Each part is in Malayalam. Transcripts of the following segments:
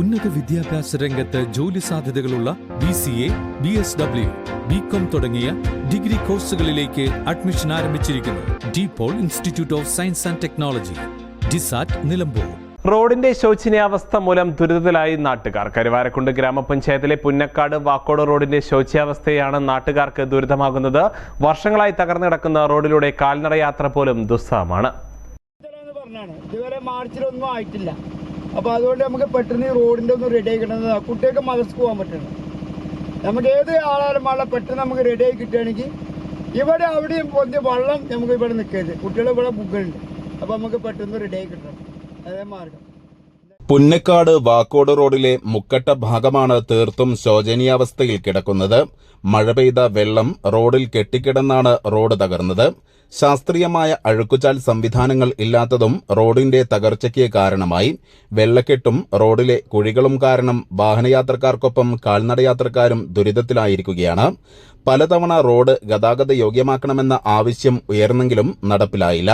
ഉന്നത വിദ്യാഭ്യാസ രംഗത്ത് ജോലി സാധ്യതകളുള്ള B C A B S W B com തുടങ്ങിയ ഡിഗ്രി കോഴ്സുകളിലേക്ക് അഡ്മിഷൻ ആരംഭിച്ചിരിക്കുന്നു. DePaul institute of science and technology DISAT Nilambur. റോഡിന്റെ ശോചനീയാവസ്ഥ മൂലം ദുരിതത്തിലായി നാട്ടുകാർ. കരുവാരക്കുണ്ട് ഗ്രാമപഞ്ചായത്തിലെ പുന്നക്കാട് വാക്കോട് റോഡിന്റെ ശോച്യാവസ്ഥയാണ് നാട്ടുകാർക്ക് ദുരിതമാകുന്നത്. വർഷങ്ങളായി തകർന്നു കിടക്കുന്ന റോഡിലൂടെ കാൽനട യാത്ര പോലും ദുസ്സഹമാണ്. ഇതുവരെ മാർച്ചിലൊന്നും ആയിട്ടില്ല. അപ്പോൾ അതുകൊണ്ട് നമുക്ക് പെട്ടെന്ന് റോഡിന്റെ ഒന്ന് റെഡി ആയിക്കിട്ടുന്നത് കുട്ടികൾക്ക് മദർസ് പോകാൻ പറ്റണം നമുക്ക് ഏത് ആളാലും വെള്ളം പെട്ടെന്ന് നമുക്ക് റെഡി ആയി കിട്ടുകയാണെങ്കിൽ ഇവിടെ അവിടെയും പൊന്തി വള്ളം നമുക്ക് ഇവിടെ നിൽക്കരുത്. കുട്ടികൾ ഇവിടെ ബുക്കുണ്ട് അപ്പോൾ നമുക്ക് പെട്ടെന്ന് റെഡി ആയി കിട്ടണം. അതേ മാർഗം. പുന്നക്കാട് വാക്കോട് റോഡിലെ മുക്കട്ട ഭാഗമാണ് തീർത്തും ശോചനീയാവസ്ഥയിൽ കിടക്കുന്നത്. മഴ പെയ്ത വെള്ളം റോഡിൽ കെട്ടിക്കിടന്നാണ് റോഡ് തകർന്നത്. ശാസ്ത്രീയമായ അഴുക്കുചാൽ സംവിധാനങ്ങൾ ഇല്ലാത്തതും റോഡിന്റെ തകർച്ചയ്ക്ക് കാരണമായി. വെള്ളക്കെട്ടും റോഡിലെ കുഴികളും കാരണം വാഹനയാത്രക്കാർക്കൊപ്പം കാൽനടയാത്രക്കാരും ദുരിതത്തിലായിരിക്കുകയാണ്. പലതവണ റോഡ് ഗതാഗത യോഗ്യമാക്കണമെന്ന ആവശ്യം ഉയർന്നെങ്കിലും നടപ്പിലായില്ല.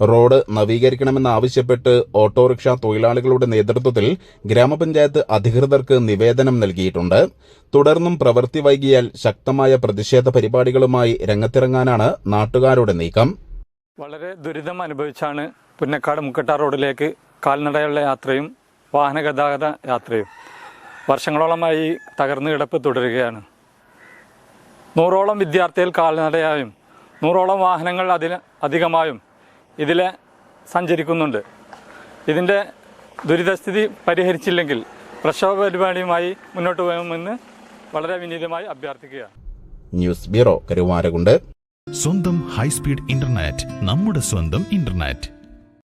റോഡ് നവീകരിക്കണമെന്ന് ആവശ്യപ്പെട്ട് ഓട്ടോറിക്ഷ തൊഴിലാളികളുടെ നേതൃത്വത്തിൽ ഗ്രാമപഞ്ചായത്ത് അധികൃതർക്ക് നിവേദനം നൽകിയിട്ടുണ്ട്. തുടർന്നും പ്രവൃത്തി വൈകിയാൽ ശക്തമായ പ്രതിഷേധ പരിപാടികളുമായി രംഗത്തിറങ്ങാനാണ് നാട്ടുകാരുടെ നീക്കം. വളരെ ദുരിതം അനുഭവിച്ചാണ് പുന്നക്കാട് മുക്കട്ട റോഡിലേക്ക് കാൽനടയുള്ള യാത്രയും വാഹന ഗതാഗത യാത്രയും വർഷങ്ങളോളമായി തകർന്നു കിടപ്പ് തുടരുകയാണ്. നൂറോളം വിദ്യാർത്ഥികൾ കാൽനടയായും നൂറോളം വാഹനങ്ങൾ അതിന് അധികമായും ഇതിലെ സഞ്ചരിക്കുന്നുണ്ട്. ഇതിന്റെ ദുരിതസ്ഥിതി പരിഹരിച്ചില്ലെങ്കിൽ പ്രക്ഷോഭ പരിപാടിയുമായി മുന്നോട്ട് പോകുമെന്ന് വളരെ വിനീതമായി അഭ്യർത്ഥിക്കുകയാണ്. ന്യൂസ് ബ്യൂറോ കരുവാരകുണ്ട് സ്വന്തം ഹൈസ്പീഡ് ഇന്റർനെറ്റ് നമ്മുടെ സ്വന്തം ഇന്റർനെറ്റ്.